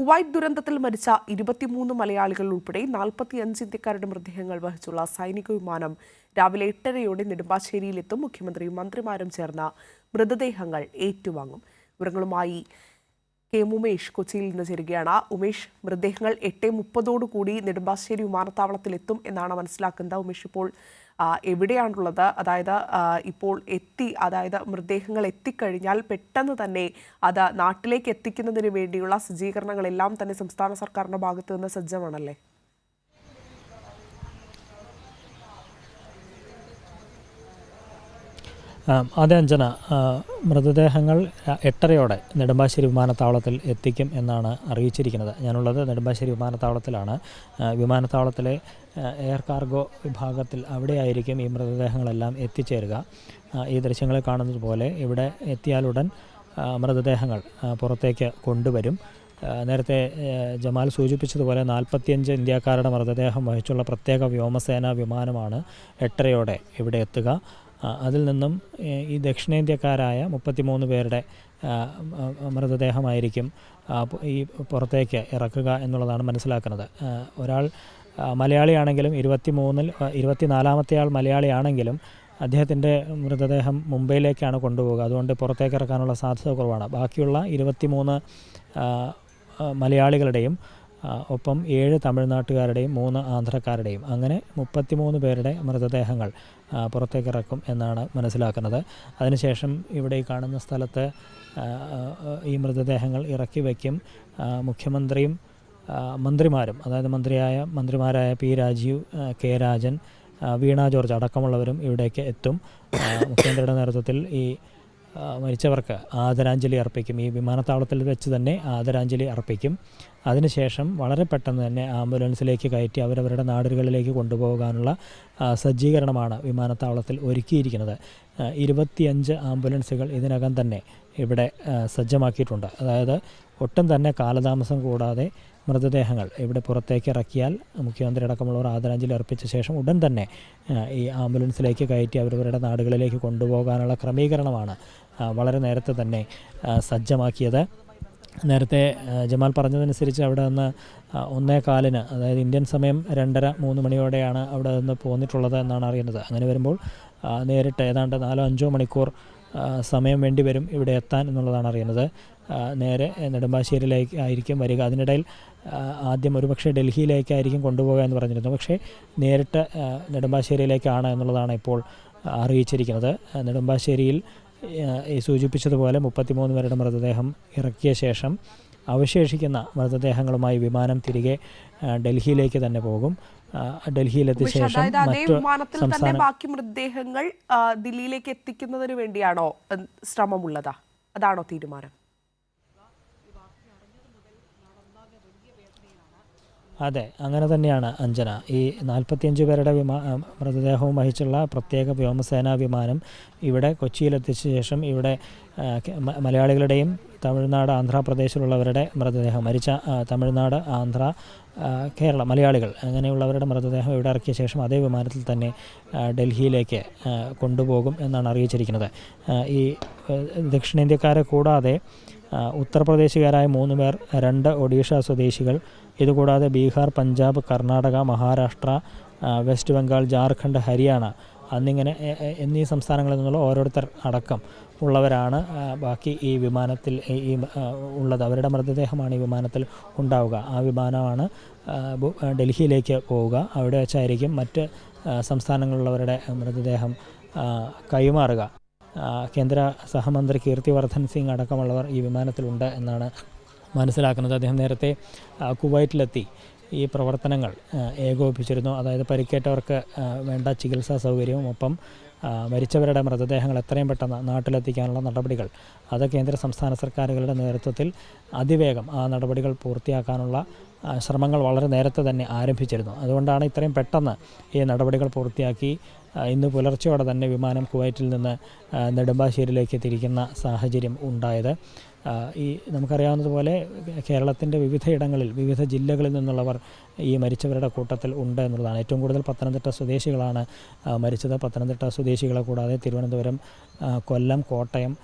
Kuwait ദുരന്തത്തിൽ മരിച്ച ഇരുപത്തിമൂന്ന് മലയാളികൾ ഉൾപ്പെടെ നാൽപ്പത്തിയഞ്ച് ഇന്ത്യക്കാരുടെ മൃതദേഹങ്ങൾ വഹിച്ചുള്ള സൈനിക വിമാനം രാവിലെ എട്ടരയോടെ നെടുമ്പാശ്ശേരിയിലെത്തും. മുഖ്യമന്ത്രിയും മന്ത്രിമാരും ചേർന്ന മൃതദേഹങ്ങൾ ഏറ്റുവാങ്ങും. വിവരങ്ങളുമായി കെ ഉമേഷ് കൊച്ചിയിൽ നിന്ന് ചേരുകയാണ്. ഉമേഷ് മൃതദേഹങ്ങൾ എട്ട് മുപ്പതോടുകൂടി നെടുമ്പാശ്ശേരി വിമാനത്താവളത്തിലെത്തും എന്നാണ് മനസ്സിലാക്കുന്നത്. ഉമേഷ് ഇപ്പോൾ എവിടെയാണുള്ളത്? അതായത് ഇപ്പോൾ എത്തി അതായത് മൃതദേഹങ്ങൾ എത്തിക്കഴിഞ്ഞാൽ പെട്ടെന്ന് തന്നെ അത് നാട്ടിലേക്ക് എത്തിക്കുന്നതിന് വേണ്ടിയുള്ള സജ്ജീകരണങ്ങളെല്ലാം തന്നെ സംസ്ഥാന സർക്കാരിന്റെ ഭാഗത്തു നിന്ന് സജ്ജമാണല്ലേ? ആ, അതെ അഞ്ജന മൃതദേഹങ്ങൾ എട്ടരയോടെ നെടുമ്പാശ്ശേരി വിമാനത്താവളത്തിൽ എത്തിക്കും എന്നാണ് അറിയിച്ചിരിക്കുന്നത്. ഞാനുള്ളത് നെടുമ്പാശ്ശേരി വിമാനത്താവളത്തിലാണ്. വിമാനത്താവളത്തിലെ എയർ കാർഗോ വിഭാഗത്തിൽ അവിടെയായിരിക്കും ഈ മൃതദേഹങ്ങളെല്ലാം എത്തിച്ചേരുക. ഈ ദൃശ്യങ്ങളിൽ കാണുന്നത് പോലെ ഇവിടെ എത്തിയാലുടൻ മൃതദേഹങ്ങൾ പുറത്തേക്ക് കൊണ്ടുവരും. നേരത്തെ ജമാൽ സൂചിപ്പിച്ചതുപോലെ നാൽപ്പത്തിയഞ്ച് ഇന്ത്യക്കാരുടെ മൃതദേഹം വഹിച്ചുള്ള പ്രത്യേക വ്യോമസേനാ വിമാനമാണ് എട്ടരയോടെ ഇവിടെ എത്തുക. അതിൽ നിന്നും ഈ ദക്ഷിണേന്ത്യക്കാരായ മുപ്പത്തിമൂന്ന് പേരുടെ മൃതദേഹമായിരിക്കും ഈ പുറത്തേക്ക് ഇറക്കുക എന്നുള്ളതാണ് മനസ്സിലാക്കുന്നത്. ഒരാൾ മലയാളിയാണെങ്കിലും ഇരുപത്തിമൂന്നിൽ ഇരുപത്തിനാലാമത്തെ ആൾ മലയാളിയാണെങ്കിലും അദ്ദേഹത്തിന്റെ മൃതദേഹം മുംബൈയിലേക്കാണ് കൊണ്ടുപോകുക അതുകൊണ്ട് പുറത്തേക്ക് ഇറക്കാനുള്ള സാധ്യത കുറവാണ്. ബാക്കിയുള്ള ഇരുപത്തിമൂന്ന് മലയാളികളുടെയും ഒപ്പം ഏഴ് തമിഴ്നാട്ടുകാരുടെയും മൂന്ന് ആന്ധ്രക്കാരുടെയും. അങ്ങനെ മുപ്പത്തിമൂന്ന് പേരുടെ മൃതദേഹങ്ങൾ പുറത്തേക്ക് ഇറക്കും എന്നാണ് മനസ്സിലാക്കുന്നത്. അതിനുശേഷം ഇവിടെ കാണുന്ന സ്ഥലത്ത് ഈ മൃതദേഹങ്ങൾ ഇറക്കി വയ്ക്കും മുഖ്യമന്ത്രിയും മന്ത്രിമാരും. അതായത് മന്ത്രിയായ മന്ത്രിമാരായ P Rajeev K Rajan Veena George അടക്കമുള്ളവരും ഇവിടേക്ക് എത്തും. മുഖ്യമന്ത്രിയുടെ നേതൃത്വത്തിൽ ഈ മരിച്ചവർക്ക് ആദരാഞ്ജലി അർപ്പിക്കും. ഈ വിമാനത്താവളത്തിൽ വെച്ച് തന്നെ ആദരാഞ്ജലി അർപ്പിക്കും. അതിനുശേഷം വളരെ പെട്ടെന്ന് തന്നെ ആംബുലൻസിലേക്ക് കയറ്റി അവരവരുടെ നാടുകളിലേക്ക് കൊണ്ടുപോകാനുള്ള സജ്ജീകരണമാണ് വിമാനത്താവളത്തിൽ ഒരുക്കിയിരിക്കുന്നത്. ഇരുപത്തിയഞ്ച് ആംബുലൻസുകൾ ഇതിനകം തന്നെ ഇവിടെ സജ്ജമാക്കിയിട്ടുണ്ട്. അതായത് ഒട്ടും തന്നെ കാലതാമസം കൂടാതെ മൃതദേഹങ്ങൾ ഇവിടെ പുറത്തേക്ക് ഇറക്കിയാൽ മുഖ്യമന്ത്രി അടക്കമുള്ളവർ ആദരാഞ്ജലി അർപ്പിച്ച ശേഷം ഉടൻ തന്നെ ഈ ആംബുലൻസിലേക്ക് കയറ്റി അവരവരുടെ നാടുകളിലേക്ക് കൊണ്ടുപോകാനുള്ള ക്രമീകരണമാണ് വളരെ നേരത്തെ തന്നെ സജ്ജമാക്കിയത്. നേരത്തെ ജമാൽ പറഞ്ഞതനുസരിച്ച് അവിടെ നിന്ന് ഒന്നേ കാലിന് അതായത് ഇന്ത്യൻ സമയം രണ്ടര മൂന്ന് മണിയോടെയാണ് അവിടെ നിന്ന് പോന്നിട്ടുള്ളത് എന്നാണ് അറിയുന്നത്. അങ്ങനെ വരുമ്പോൾ നേരിട്ട് ഏതാണ്ട് നാലോ അഞ്ചോ മണിക്കൂർ സമയം വേണ്ടി വരും ഇവിടെ എത്താൻ എന്നുള്ളതാണ് അറിയുന്നത്. നേരെ നെടുമ്പാശ്ശേരിയിലേക്ക് ആയിരിക്കും വരിക. അതിനിടയിൽ ആദ്യം ഒരുപക്ഷെ ഡൽഹിയിലേക്കായിരിക്കും കൊണ്ടുപോകുക എന്ന് പറഞ്ഞിരുന്നു. പക്ഷേ നേരിട്ട് നെടുമ്പാശ്ശേരിയിലേക്കാണ് എന്നുള്ളതാണ് ഇപ്പോൾ അറിയിച്ചിരിക്കുന്നത്. നെടുമ്പാശ്ശേരിയിൽ സൂചിപ്പിച്ചതുപോലെ മുപ്പത്തിമൂന്ന് പേരുടെ മൃതദേഹം ഇറക്കിയ ശേഷം അവശേഷിക്കുന്ന മൃതദേഹങ്ങളുമായി വിമാനം തിരികെ ഡൽഹിയിലേക്ക് തന്നെ പോകും. ഡൽഹിയിലെത്തിയ ശേഷം മറ്റു സംസ്ഥാന ബാക്കി മൃതദേഹങ്ങൾ ദില്ലിയിലേക്ക് എത്തിക്കുന്നതിന് വേണ്ടിയാണോ ശ്രമമുള്ളത്? അതാണോ തീരുമാനം? അതെ അങ്ങനെ തന്നെയാണ് അഞ്ജന. ഈ നാൽപ്പത്തിയഞ്ച് പേരുടെ വിമാ മൃതദേഹവും വഹിച്ചുള്ള പ്രത്യേക വ്യോമസേനാ വിമാനം ഇവിടെ കൊച്ചിയിലെത്തിച്ച ശേഷം ഇവിടെ മലയാളികളുടെയും തമിഴ്നാട് ആന്ധ്രാപ്രദേശിലുള്ളവരുടെ മൃതദേഹം മരിച്ച തമിഴ്നാട് ആന്ധ്ര കേരള മലയാളികൾ അങ്ങനെയുള്ളവരുടെ മൃതദേഹം ഇവിടെ ഇറക്കിയ ശേഷം അതേ വിമാനത്തിൽ തന്നെ ഡൽഹിയിലേക്ക് കൊണ്ടുപോകും എന്നാണ് അറിയിച്ചിരിക്കുന്നത്. ഈ ദക്ഷിണേന്ത്യക്കാരെ കൂടാതെ ഉത്തർപ്രദേശുകാരായ മൂന്ന് പേർ രണ്ട് ഒഡീഷ സ്വദേശികൾ ഇതുകൂടാതെ ബീഹാർ പഞ്ചാബ് കർണാടക മഹാരാഷ്ട്ര വെസ്റ്റ് ബംഗാൾ ജാർഖണ്ഡ് ഹരിയാന എന്നിങ്ങനെ എന്നീ സംസ്ഥാനങ്ങളിൽ നിന്നുള്ള ഓരോരുത്തർ അടക്കം. ഉള്ളവരാണ്. ബാക്കി ഈ വിമാനത്തിൽ ഈ- ഉള്ളത്. അവരുടെ മൃതദേഹമാണ് ഈ വിമാനത്തിൽ ഉണ്ടാവുക. ആ വിമാനമാണ് ഡൽഹിയിലേക്ക് പോവുക. അവിടെ വെച്ചായിരിക്കും മറ്റ് സംസ്ഥാനങ്ങളിലുള്ളവരുടെ മൃതദേഹം കൈമാറുക. കേന്ദ്ര സഹമന്ത്രി കീർത്തിവർദ്ധൻ സിംഗ് അടക്കമുള്ളവർ ഈ വിമാനത്തിലുണ്ട് എന്നാണ് മനസ്സിലാക്കുന്നത്. അദ്ദേഹം നേരത്തെ കുവൈറ്റിലെത്തി. ഈ പ്രവർത്തനങ്ങൾ ഏകോപിപ്പിച്ചിരുന്നു. അതായത് പരിക്കേറ്റവർക്ക് വേണ്ട ചികിത്സാ സൗകര്യവും ഒപ്പം മരിച്ചവരുടെ മൃതദേഹങ്ങൾ എത്രയും പെട്ടെന്ന് നാട്ടിലെത്തിക്കാനുള്ള നടപടികൾ. അത് കേന്ദ്ര സംസ്ഥാന സർക്കാരുകളുടെ നേതൃത്വത്തിൽ അതിവേഗം ആ നടപടികൾ പൂർത്തിയാക്കാനുള്ള ശ്രമങ്ങൾ വളരെ നേരത്തെ തന്നെ ആരംഭിച്ചിരുന്നു. അതുകൊണ്ടാണ് ഇത്രയും പെട്ടെന്ന് ഈ നടപടികൾ പൂർത്തിയാക്കി ഇന്ന് പുലർച്ചെയോടെ തന്നെ വിമാനം കുവൈറ്റിൽ നിന്ന് നെടുമ്പാശ്ശേരിയിലേക്ക് തിരിക്കുന്ന സാഹചര്യം ഉണ്ടായത്. ഈ നമുക്കറിയാവുന്നതുപോലെ കേരളത്തിന്റെ വിവിധയിടങ്ങളിൽ വിവിധ ജില്ലകളിൽ നിന്നുള്ളവർ ഈ മരിച്ചവരുടെ കൂട്ടത്തിൽ ഉണ്ട് എന്നുള്ളതാണ്. ഏറ്റവും കൂടുതൽ പത്തനംതിട്ട സ്വദേശികളാണ് മരിച്ചത്. പത്തനംതിട്ട സ്വദേശികളെ കൂടാതെ തിരുവനന്തപുരം കൊല്ലം കോട്ടയം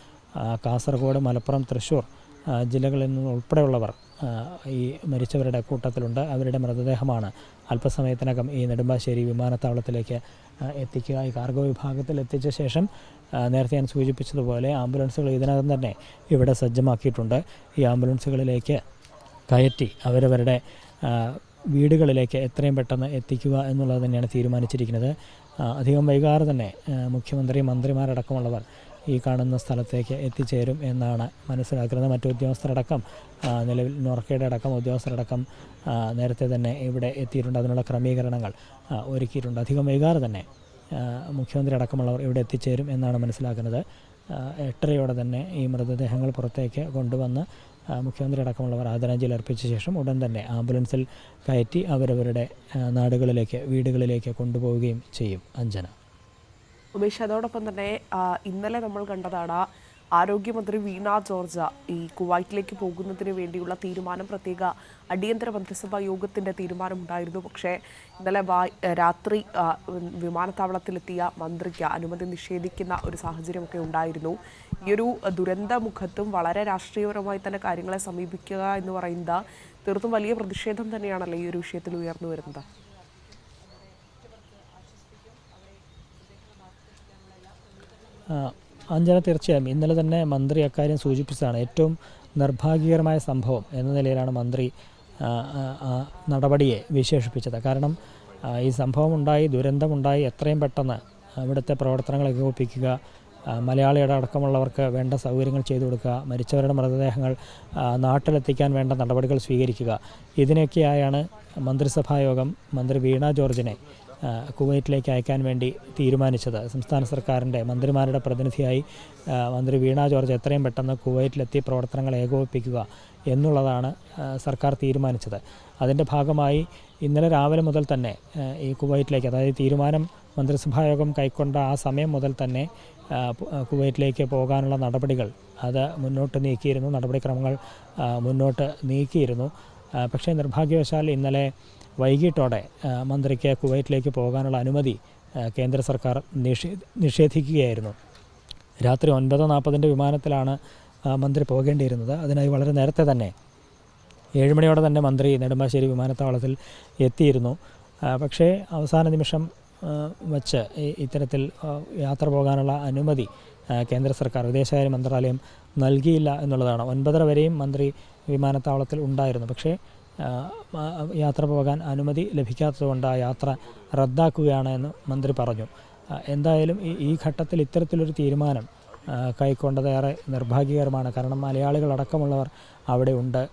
കാസർഗോഡ് മലപ്പുറം തൃശ്ശൂർ ജില്ലകളിൽ നിന്ന് ഉൾപ്പെടെയുള്ളവർ ഈ മരിച്ചവരുടെ കൂട്ടത്തിലുണ്ട്. അവരുടെ മൃതദേഹമാണ് അല്പസമയത്തിനകം ഈ നെടുമ്പാശ്ശേരി വിമാനത്താവളത്തിലേക്ക് എത്തിക്കുക. ഈ കാർഗോ വിഭാഗത്തിൽ എത്തിച്ച ശേഷം നേരത്തെ ഞാൻ സൂചിപ്പിച്ചതുപോലെ ആംബുലൻസുകൾ ഇതിനകം തന്നെ ഇവിടെ സജ്ജമാക്കിയിട്ടുണ്ട്. ഈ ആംബുലൻസുകളിലേക്ക് കയറ്റി അവരവരുടെ വീടുകളിലേക്ക് എത്രയും പെട്ടെന്ന് എത്തിക്കുക എന്നുള്ളത് തന്നെയാണ് തീരുമാനിച്ചിരിക്കുന്നത്. അധികം വൈകാതെ തന്നെ മുഖ്യമന്ത്രി മന്ത്രിമാരടക്കമുള്ളവർ ഈ കാണുന്ന സ്ഥലത്തേക്ക് എത്തിച്ചേരും എന്നാണ് മനസ്സിലാക്കുന്നത്. മറ്റു ഉദ്യോഗസ്ഥരടക്കം നിലവിൽ നോർക്കയുടെ അടക്കം ഉദ്യോഗസ്ഥരടക്കം നേരത്തെ തന്നെ ഇവിടെ എത്തിയിട്ടുണ്ട്. അതിനുള്ള ക്രമീകരണങ്ങൾ ഒരുക്കിയിട്ടുണ്ട്. അധികം വൈകാതെ തന്നെ മുഖ്യമന്ത്രി അടക്കമുള്ളവർ ഇവിടെ എത്തിച്ചേരും എന്നാണ് മനസ്സിലാക്കുന്നത്. എട്ടരയോടെ തന്നെ ഈ മൃതദേഹങ്ങൾ പുറത്തേക്ക് കൊണ്ടുവന്ന് മുഖ്യമന്ത്രി അടക്കമുള്ളവർ ആദരാഞ്ജലി അർപ്പിച്ച ശേഷം ഉടൻ തന്നെ ആംബുലൻസിൽ കയറ്റി അവരവരുടെ നാടുകളിലേക്ക് വീടുകളിലേക്ക് കൊണ്ടുപോവുകയും ചെയ്യും അഞ്ജന. ഉമേഷ് അതോടൊപ്പം തന്നെ ഇന്നലെ നമ്മൾ കണ്ടതാണ് ആരോഗ്യമന്ത്രി വീണ ജോർജ ഈ കുവൈറ്റിലേക്ക് പോകുന്നതിന് വേണ്ടിയുള്ള തീരുമാനം പ്രത്യേക അടിയന്തര മന്ത്രിസഭാ യോഗത്തിന്റെ തീരുമാനമുണ്ടായിരുന്നു പക്ഷേ ഇന്നലെ രാത്രി വിമാനത്താവളത്തിലെത്തിയ മന്ത്രിക്ക് അനുമതി നിഷേധിക്കുന്ന ഒരു സാഹചര്യമൊക്കെ ഉണ്ടായിരുന്നു. ഈ ഒരു ദുരന്ത മുഖത്തും വളരെ രാഷ്ട്രീയപരമായി തന്നെ കാര്യങ്ങളെ സമീപിക്കുക എന്ന് പറയുന്നത് തീർത്തും വലിയ പ്രതിഷേധം തന്നെയാണല്ലോ ഈ ഒരു വിഷയത്തിൽ ഉയർന്നു വരുന്നത്? അഞ്ജന തീർച്ചയായും. ഇന്നലെ തന്നെ മന്ത്രി അക്കാര്യം സൂചിപ്പിച്ചതാണ്. ഏറ്റവും നിർഭാഗ്യകരമായ സംഭവം എന്ന നിലയിലാണ് മന്ത്രി നടപടിയെ വിശേഷിപ്പിച്ചത്. കാരണം ഈ സംഭവം ഉണ്ടായി ദുരന്തമുണ്ടായി എത്രയും പെട്ടെന്ന് ഇവിടുത്തെ പ്രവർത്തനങ്ങൾ ഏകോപിപ്പിക്കുക മലയാളിയുടെ അടക്കമുള്ളവർക്ക് വേണ്ട സൗകര്യങ്ങൾ ചെയ്തു കൊടുക്കുക മരിച്ചവരുടെ മൃതദേഹങ്ങൾ നാട്ടിലെത്തിക്കാൻ വേണ്ട നടപടികൾ സ്വീകരിക്കുക. ഇതിനൊക്കെയായാണ് മന്ത്രിസഭാ യോഗം മന്ത്രി വീണ ജോർജിനെ കുവൈറ്റിലേക്ക് അയക്കാൻ വേണ്ടി തീരുമാനിച്ചത്. സംസ്ഥാന സർക്കാരിന്റെ മന്ത്രിമാരുടെ പ്രതിനിധിയായി മന്ത്രി വീണ ജോർജ് എത്രയും പെട്ടെന്ന് കുവൈറ്റിലെത്തി പ്രവർത്തനങ്ങൾ ഏകോപിപ്പിക്കുക എന്നുള്ളതാണ് സർക്കാർ തീരുമാനിച്ചത്. അതിന്റെ ഭാഗമായി ഇന്നലെ രാവിലെ മുതൽ തന്നെ ഈ കുവൈറ്റിലേക്ക് അതായത് തീരുമാനം മന്ത്രിസഭായോഗം കൈക്കൊണ്ട ആ സമയം മുതൽ തന്നെ കുവൈറ്റിലേക്ക് പോകാനുള്ള നടപടികൾ അത് മുന്നോട്ട് നീക്കിയിരുന്നു. നടപടിക്രമങ്ങൾ മുന്നോട്ട് നീക്കിയിരുന്നു. പക്ഷേ നിർഭാഗ്യവശാൽ ഇന്നലെ വൈകിട്ടോടെ മന്ത്രിക്ക് കുവൈറ്റിലേക്ക് പോകാനുള്ള അനുമതി കേന്ദ്ര സർക്കാർ നിഷേ നിഷേധിക്കുകയായിരുന്നു. രാത്രി ഒൻപത് നാൽപ്പതിന്റെ വിമാനത്തിലാണ് മന്ത്രി പോകേണ്ടിയിരുന്നത്. അതിനായി വളരെ നേരത്തെ തന്നെ ഏഴുമണിയോടെ തന്നെ മന്ത്രി നെടുമ്പാശ്ശേരി വിമാനത്താവളത്തിൽ എത്തിയിരുന്നു. പക്ഷേ അവസാന നിമിഷം വച്ച് ഇത്തരത്തിൽ യാത്ര പോകാനുള്ള അനുമതി കേന്ദ്ര സർക്കാർ വിദേശകാര്യ മന്ത്രാലയം നൽകിയില്ല എന്നുള്ളതാണ്. ഒൻപതര വരെയും മന്ത്രി വിമാനത്താവളത്തിൽ ഉണ്ടായിരുന്നു. പക്ഷേ യാത്ര പോകാൻ അനുമതി ലഭിക്കാത്തതുകൊണ്ട് ആ യാത്ര റദ്ദാക്കുകയാണ് എന്ന് മന്ത്രി പറഞ്ഞു. എന്തായാലും ഈ ഘട്ടത്തിൽ ഇത്തരത്തിലൊരു തീരുമാനം ആ, കൈക്കൊണ്ടത് ഏറെ നിർഭാഗ്യകരമാണ്. കാരണം മലയാളികളടക്കമുള്ളവർ അവിടെ ഉണ്ട്.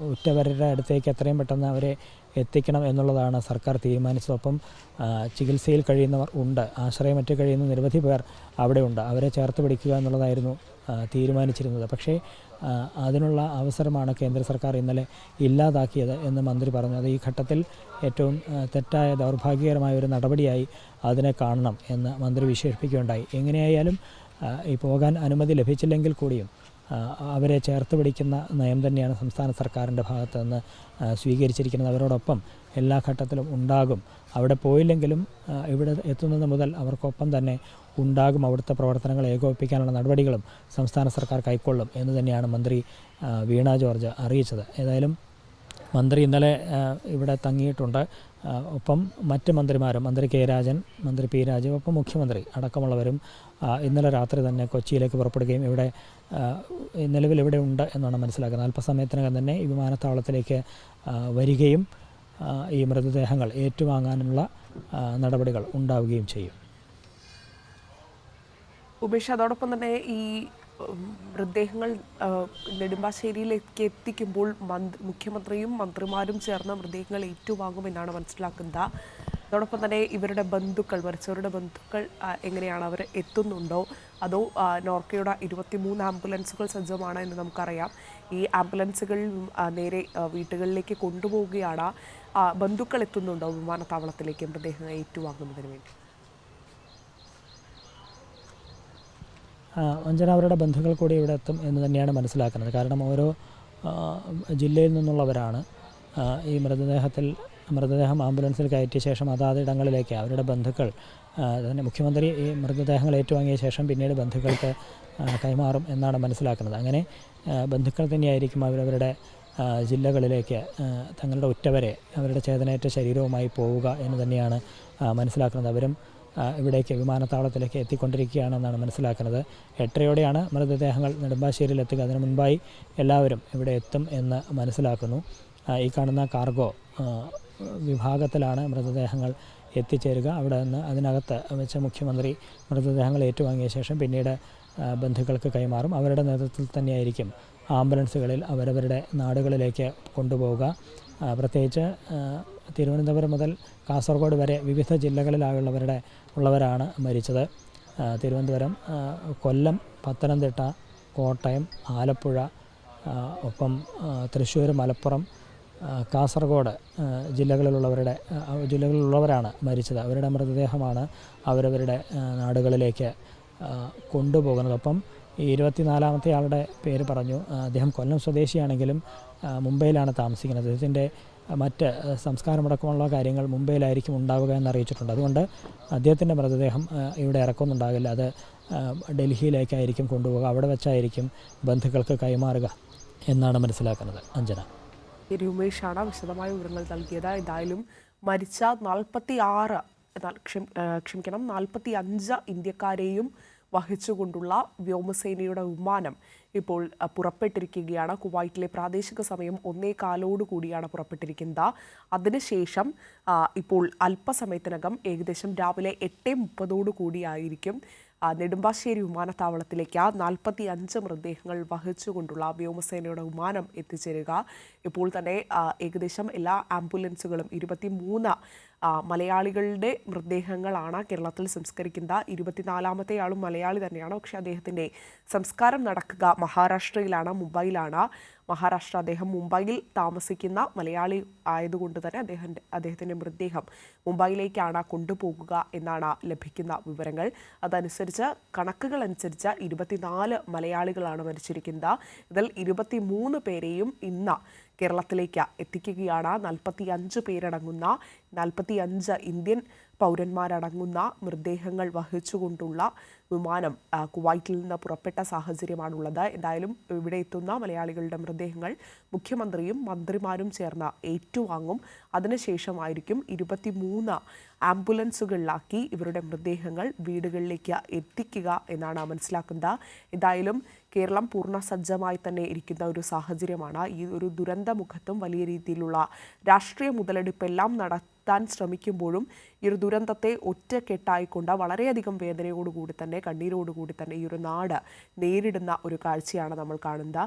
ഉറ്റവരുടെ അടുത്തേക്ക് എത്രയും പെട്ടെന്ന് അവരെ എത്തിക്കണം എന്നുള്ളതാണ് സർക്കാർ തീരുമാനിച്ചത് ഒപ്പം ചികിത്സയിൽ കഴിയുന്നവർ ഉണ്ട്. ആശ്രയമറ്റ് കഴിയുന്ന നിരവധി പേർ അവിടെ ഉണ്ട്. അവരെ ചേർത്ത് പിടിക്കുക എന്നുള്ളതായിരുന്നു തീരുമാനിച്ചിരുന്നത്. പക്ഷേ അതിനുള്ള അവസരമാണ് കേന്ദ്ര സർക്കാർ ഇന്നലെ ഇല്ലാതാക്കിയത് എന്ന് മന്ത്രി പറഞ്ഞു. അത് ഈ ഘട്ടത്തിൽ ഏറ്റവും തെറ്റായ ദൗർഭാഗ്യകരമായ ഒരു നടപടിയായി അതിനെ കാണണം എന്ന് മന്ത്രി വിശേഷിപ്പിക്കുകയുണ്ടായി. എങ്ങനെയായാലും ഈ പോകാൻ അനുമതി ലഭിച്ചില്ലെങ്കിൽ കൂടിയും അവരെ ചേർത്ത് പിടിക്കുന്ന നയം തന്നെയാണ് സംസ്ഥാന സർക്കാരിന്റെ ഭാഗത്ത് നിന്ന് സ്വീകരിച്ചിരിക്കുന്നത്. അവരോടൊപ്പം എല്ലാ ഘട്ടത്തിലും ഉണ്ടാകും. അവിടെ പോയില്ലെങ്കിലും ഇവിടെ എത്തുന്നത് മുതൽ അവർക്കൊപ്പം തന്നെ ഉണ്ടാകും. അവിടുത്തെ പ്രവർത്തനങ്ങൾ ഏകോപിപ്പിക്കാനുള്ള നടപടികളും സംസ്ഥാന സർക്കാർ കൈക്കൊള്ളും എന്ന് തന്നെയാണ് മന്ത്രി വീണ ജോർജ് അറിയിച്ചത്. ഏതായാലും മന്ത്രി ഇന്നലെ ഇവിടെ തങ്ങിയിട്ടുണ്ട്. ഒപ്പം മറ്റ് മന്ത്രിമാരും മന്ത്രി കെ രാജൻ മന്ത്രി പി രാജൻ ഒപ്പം മുഖ്യമന്ത്രി അടക്കമുള്ളവരും ഇന്നലെ രാത്രി തന്നെ കൊച്ചിയിലേക്ക് പുറപ്പെടുകയും ഇവിടെ നിലവിൽ ഇവിടെ ഉണ്ട് എന്നാണ് മനസ്സിലാക്കുന്നത്. അല്പസമയത്തിനകം തന്നെ ഈ വിമാനത്താവളത്തിലേക്ക് വരികയും ഈ മൃതദേഹങ്ങൾ ഏറ്റുവാങ്ങാനുള്ള നടപടികൾ ഉണ്ടാവുകയും ചെയ്യും. ഉമേഷ് അതോടൊപ്പം തന്നെ ഈ മൃതദേഹങ്ങൾ നെടുമ്പാശ്ശേരിയിലേക്ക് എത്തിക്കുമ്പോൾ മന്ത്രി മുഖ്യമന്ത്രിയും മന്ത്രിമാരും ചേർന്ന് മൃതദേഹങ്ങൾ ഏറ്റുവാങ്ങുമെന്നാണ് മനസ്സിലാക്കുന്നത്. അതോടൊപ്പം തന്നെ ഇവരുടെ ബന്ധുക്കൾ മരിച്ചവരുടെ ബന്ധുക്കൾ എങ്ങനെയാണ് അവർ എത്തുന്നുണ്ടോ? അതോ നോർക്കയുടെ ഇരുപത്തിമൂന്ന് ആംബുലൻസുകൾ സജ്ജമാണ് എന്ന് നമുക്കറിയാം. ഈ ആംബുലൻസുകൾ നേരെ വീട്ടുകളിലേക്ക് കൊണ്ടുപോവുകയാണ്. ബന്ധുക്കൾ എത്തുന്നുണ്ടോ വിമാനത്താവളത്തിലേക്ക് മൃതദേഹങ്ങൾ ഏറ്റുവാങ്ങുന്നതിന് വേണ്ടി? അഞ്ജന അവരുടെ ബന്ധുക്കൾ കൂടി ഇവിടെ എത്തും എന്ന് തന്നെയാണ് മനസ്സിലാക്കുന്നത്. കാരണം ഓരോ ജില്ലയിൽ നിന്നുള്ളവരാണ് ഈ മൃതദേഹത്തിൽ മൃതദേഹം ആംബുലൻസിൽ കയറ്റിയ ശേഷം അതാത് ഇടങ്ങളിലേക്ക് അവരുടെ ബന്ധുക്കൾ തന്നെ മുഖ്യമന്ത്രി ഈ മൃതദേഹങ്ങൾ ഏറ്റുവാങ്ങിയ ശേഷം പിന്നീട് ബന്ധുക്കൾക്ക് കൈമാറും എന്നാണ് മനസ്സിലാക്കുന്നത്. അങ്ങനെ ബന്ധുക്കൾ തന്നെയായിരിക്കും അവരവരുടെ ജില്ലകളിലേക്ക് തങ്ങളുടെ ഉറ്റവരെ അവരുടെ ചേതനയേറ്റ ശരീരവുമായി പോവുക എന്ന് തന്നെയാണ് മനസ്സിലാക്കുന്നത്. അവരും ഇവിടേക്ക് വിമാനത്താവളത്തിലേക്ക് എത്തിക്കൊണ്ടിരിക്കുകയാണെന്നാണ് മനസ്സിലാക്കുന്നത്. എട്ടരയോടെയാണ് മൃതദേഹങ്ങൾ നെടുമ്പാശ്ശേരിയിൽ എത്തുക അതിനു മുൻപായി എല്ലാവരും ഇവിടെ എത്തും എന്ന് മനസ്സിലാക്കുന്നു. ഈ കാണുന്ന കാർഗോ വിഭാഗത്തിലാണ് മൃതദേഹങ്ങൾ എത്തിച്ചേരുക. അവിടെ നിന്ന് അതിനകത്ത് വെച്ച് മുഖ്യമന്ത്രി മൃതദേഹങ്ങൾ ഏറ്റുവാങ്ങിയ ശേഷം പിന്നീട് ബന്ധുക്കൾക്ക് കൈമാറും. അവരുടെ നേതൃത്വത്തിൽ തന്നെയായിരിക്കും ആംബുലൻസുകളിൽ അവരവരുടെ നാടുകളിലേക്ക് കൊണ്ടുപോവുക. പ്രത്യേകിച്ച് തിരുവനന്തപുരം മുതൽ കാസർഗോഡ് വരെ വിവിധ ജില്ലകളിലായുള്ളവരുടെ ഉള്ളവരാണ് മരിച്ചത്. തിരുവനന്തപുരം കൊല്ലം പത്തനംതിട്ട കോട്ടയം ആലപ്പുഴ ഒപ്പം തൃശ്ശൂർ മലപ്പുറം കാസർഗോഡ് ജില്ലകളിലുള്ളവരുടെ ജില്ലകളിലുള്ളവരാണ് മരിച്ചത്. അവരുടെ മൃതദേഹമാണ് അവരവരുടെ നാടുകളിലേക്ക് കൊണ്ടുപോകുന്നത്. ഒപ്പം ഇരുപത്തിനാലാമത്തെ ആളുടെ പേര് പറഞ്ഞു. അദ്ദേഹം കൊല്ലം സ്വദേശിയാണെങ്കിലും മുംബൈയിലാണ് താമസിക്കുന്നത്. അദ്ദേഹത്തിന്റെ മറ്റ് സംസ്കാരമടക്കമുള്ള കാര്യങ്ങൾ മുംബൈയിലായിരിക്കും ഉണ്ടാവുക എന്ന് അറിയിച്ചിട്ടുണ്ട് അതുകൊണ്ട് അദ്ദേഹത്തിന്റെ മൃതദേഹം ഇവിടെ ഇറക്കുന്നുണ്ടാകില്ല. അത് ഡൽഹിയിലേക്കായിരിക്കും കൊണ്ടുപോകുക അവിടെ വെച്ചായിരിക്കും ബന്ധുക്കൾക്ക് കൈമാറുക എന്നാണ് മനസ്സിലാക്കുന്നത് അഞ്ജന. രൂമേഷാണ് വിശദമായ വിവരങ്ങൾ നൽകിയത്. എന്തായാലും മരിച്ച നാൽപ്പത്തി ആറ് ക്ഷമിക്കണം നാൽപ്പത്തി അഞ്ച് ഇന്ത്യക്കാരെയും വഹിച്ചുകൊണ്ടുള്ള വ്യോമസേനയുടെ വിമാനം ഇപ്പോൾ പുറപ്പെട്ടിരിക്കുകയാണ്. കുവൈറ്റിലെ പ്രാദേശിക സമയം ഒന്നേ കാലോടുകൂടിയാണ് പുറപ്പെട്ടിരിക്കുന്നത്. അതിനുശേഷം ഇപ്പോൾ അല്പസമയത്തിനകം ഏകദേശം രാവിലെ എട്ട് മുപ്പതോടു കൂടിയായിരിക്കും. നെടുമ്പാശ്ശേരി വിമാനത്താവളത്തിലേക്ക് നാൽപ്പത്തി അഞ്ച് മൃതദേഹങ്ങൾ വഹിച്ചുകൊണ്ടുള്ള വ്യോമസേനയുടെ വിമാനം എത്തിച്ചേരുക. ഇപ്പോൾ തന്നെ ഏകദേശം എല്ലാ ആംബുലൻസുകളും ഇരുപത്തി മൂന്ന് മലയാളികളുടെ മൃതദേഹങ്ങളാണ് കേരളത്തിൽ സംസ്കരിക്കുന്ന ഇരുപത്തിനാലാമത്തെ ആളും മലയാളി തന്നെയാണ്. പക്ഷേ അദ്ദേഹത്തിന്റെ സംസ്കാരം നടക്കുക മഹാരാഷ്ട്രയിലാണ് മുംബൈയിലാണ്. മഹാരാഷ്ട്ര അദ്ദേഹം മുംബൈയിൽ താമസിക്കുന്ന മലയാളി ആയതുകൊണ്ട് തന്നെ അദ്ദേഹം അദ്ദേഹത്തിന്റെ മൃതദേഹം മുംബൈയിലേക്കാണ് കൊണ്ടുപോകുക എന്നാണ് ലഭിക്കുന്ന വിവരങ്ങൾ. അതനുസരിച്ച് കണക്കുകൾ അനുസരിച്ച് ഇരുപത്തിനാല് മലയാളികളാണ് മരിച്ചിരിക്കുന്നത്. ഇതിൽ ഇരുപത്തി പേരെയും ഇന്ന് കേരളത്തിലേക്ക് എത്തിക്കുകയാണ്. നാൽപ്പത്തി അഞ്ച് പേരടങ്ങുന്ന നാൽപ്പത്തി അഞ്ച് ഇന്ത്യൻ പൗരന്മാരടങ്ങുന്ന മൃതദേഹങ്ങൾ വഹിച്ചുകൊണ്ടുള്ള വിമാനം കുവൈറ്റിൽ നിന്ന് പുറപ്പെട്ട സാഹചര്യമാണുള്ളത്. എന്തായാലും ഇവിടെ എത്തുന്ന മലയാളികളുടെ മൃതദേഹങ്ങൾ മുഖ്യമന്ത്രിയും മന്ത്രിമാരും ചേർന്ന് ഏറ്റുവാങ്ങും. അതിനുശേഷമായിരിക്കും ഇരുപത്തി മൂന്ന് ആംബുലൻസുകളിലാക്കി ഇവരുടെ മൃതദേഹങ്ങൾ വീടുകളിലേക്ക് എത്തിക്കുക എന്നാണ് മനസ്സിലാക്കുന്നത്. എന്തായാലും കേരളം പൂർണ സജ്ജമായി തന്നെ ഇരിക്കുന്ന ഒരു സാഹചര്യമാണ്. ഈ ഒരു ദുരന്തമുഖത്തും വലിയ രീതിയിലുള്ള രാഷ്ട്രീയ മുതലെടുപ്പെല്ലാം നടത്താൻ ശ്രമിക്കുമ്പോഴും ഈ ഒരു ദുരന്തത്തെ ഒറ്റക്കെട്ടായിക്കൊണ്ട് വളരെയധികം വേദനയോടുകൂടി തന്നെ കണ്ണീരോടുകൂടി തന്നെ ഈ ഒരു നാട് നേരിടുന്ന ഒരു കാഴ്ചയാണ് നമ്മൾ കാണുന്നത്.